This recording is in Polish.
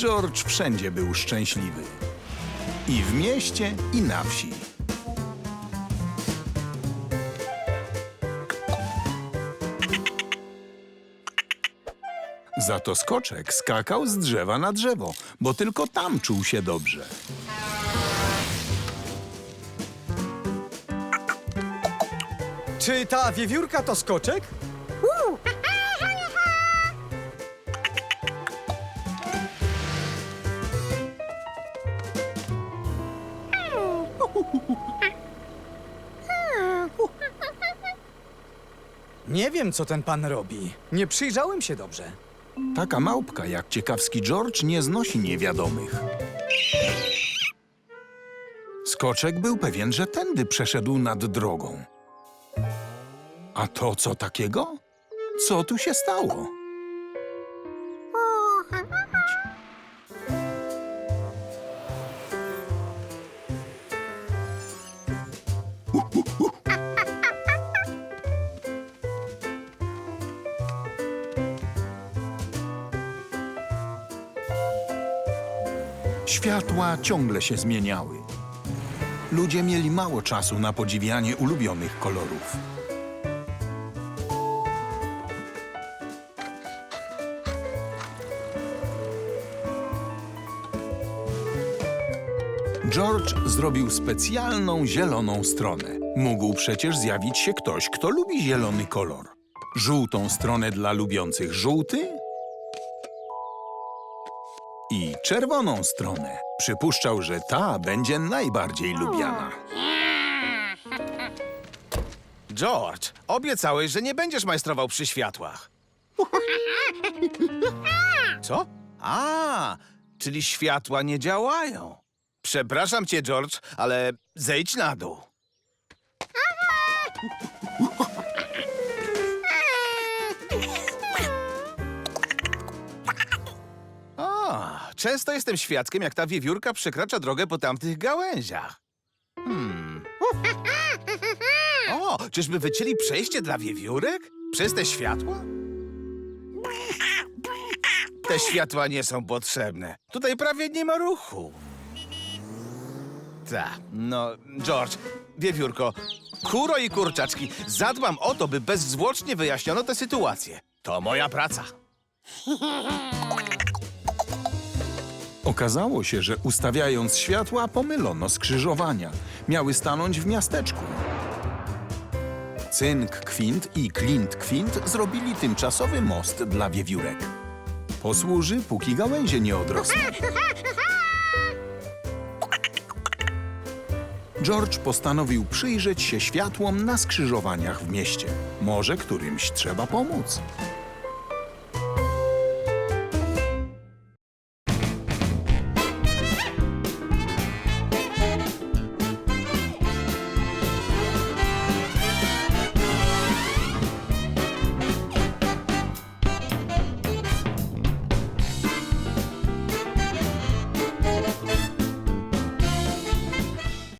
George wszędzie był szczęśliwy. I w mieście, i na wsi. Za to skoczek skakał z drzewa na drzewo, bo tylko tam czuł się dobrze. Czy ta wiewiórka to skoczek? Nie wiem, co ten pan robi. Nie przyjrzałem się dobrze. Taka małpka jak ciekawski George nie znosi niewiadomych. Skoczek był pewien, że tędy przeszedł nad drogą. A to co takiego? Co tu się stało? Światła ciągle się zmieniały. Ludzie mieli mało czasu na podziwianie ulubionych kolorów. George zrobił specjalną zieloną stronę. Mógł przecież zjawić się ktoś, kto lubi zielony kolor. Żółtą stronę dla lubiących żółty, i czerwoną stronę. Przypuszczał, że ta będzie najbardziej lubiana. George, obiecałeś, że nie będziesz majstrował przy światłach. Co? A, czyli światła nie działają. Przepraszam cię, George, ale zejdź na dół. Często jestem świadkiem, jak ta wiewiórka przekracza drogę po tamtych gałęziach. Hmm. O, czyżby wycięli przejście dla wiewiórek? Przez te światła? Te światła nie są potrzebne. Tutaj prawie nie ma ruchu. Tak, no, George, wiewiórko, kuro i kurczaczki, zadbam o to, by bezzwłocznie wyjaśniono tę sytuację. To moja praca. Okazało się, że ustawiając światła, pomylono skrzyżowania. Miały stanąć w miasteczku. Cynk Kwint i Klint Kwint zrobili tymczasowy most dla wiewiórek. Posłuży, póki gałęzie nie odrosną. George postanowił przyjrzeć się światłom na skrzyżowaniach w mieście. Może którymś trzeba pomóc.